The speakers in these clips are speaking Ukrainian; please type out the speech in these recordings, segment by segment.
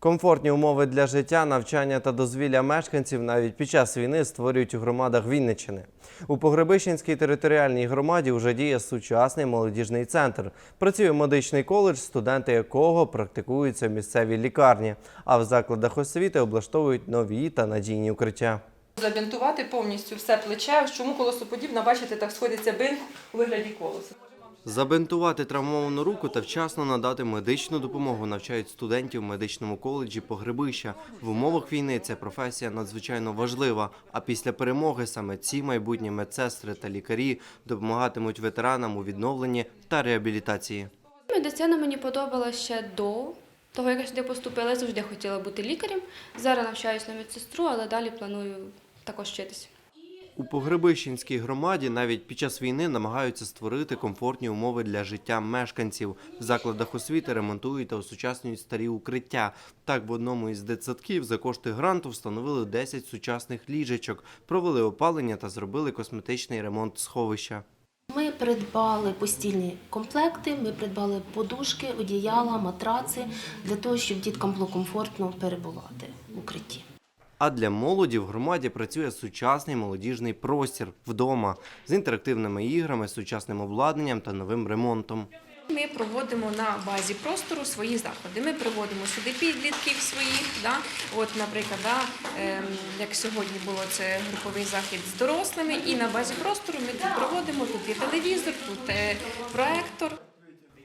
Комфортні умови для життя, навчання та дозвілля мешканців навіть під час війни створюють у громадах Вінниччини. У Погребищенській територіальній громаді вже діє сучасний молодіжний центр. Працює медичний коледж, студенти якого практикуються в місцевій лікарні, а в закладах освіти облаштовують нові та надійні укриття. Забінтувати повністю все плече. Чому колосоподібна, бачите, так сходиться бинт у вигляді колоса. Забинтувати травмовану руку та вчасно надати медичну допомогу навчають студентів в медичному коледжі Погребища. В умовах війни ця професія надзвичайно важлива. А після перемоги саме ці майбутні медсестри та лікарі допомагатимуть ветеранам у відновленні та реабілітації. Медицина мені подобалася ще до того, як я сюди поступила. Я завжди хотіла бути лікарем. Зараз навчаюся на медсестру, але далі планую також вчитися. У Погребищенській громаді навіть під час війни намагаються створити комфортні умови для життя мешканців. В закладах освіти ремонтують та осучаснюють старі укриття. Так, в одному із дитсадків за кошти гранту встановили 10 сучасних ліжечок, провели опалення та зробили косметичний ремонт сховища. Ми придбали постільні комплекти, ми придбали подушки, одіяла, матраци для того, щоб діткам було комфортно перебувати в укритті. А для молоді в громаді працює сучасний молодіжний простір вдома з інтерактивними іграми, сучасним обладнанням та новим ремонтом. Ми проводимо на базі простору свої заходи. Ми приводимо сюди підлітків своїх. Да? От, наприклад, да, ем, як сьогодні було це груповий захід з дорослими, і на базі простору ми тут проводимо. Тут є телевізор, тут е, проектор.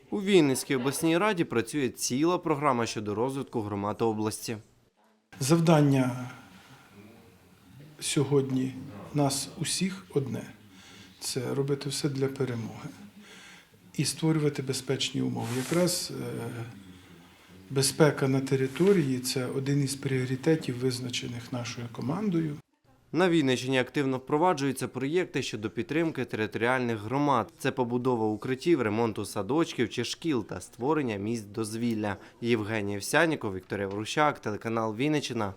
У Вінницькій обласній раді працює ціла програма щодо розвитку громад області. Завдання сьогодні нас усіх одне це робити все для перемоги і створювати безпечні умови. Якраз е, безпека на території це один із пріоритетів, визначених нашою командою. На Вінниччині активно впроваджуються проєкти щодо підтримки територіальних громад. Це побудова укриттів, ремонту садочків чи шкіл та створення місць дозвілля. Євгеній Овсяніков, Вікторія Врущак, телеканал Вінниччина.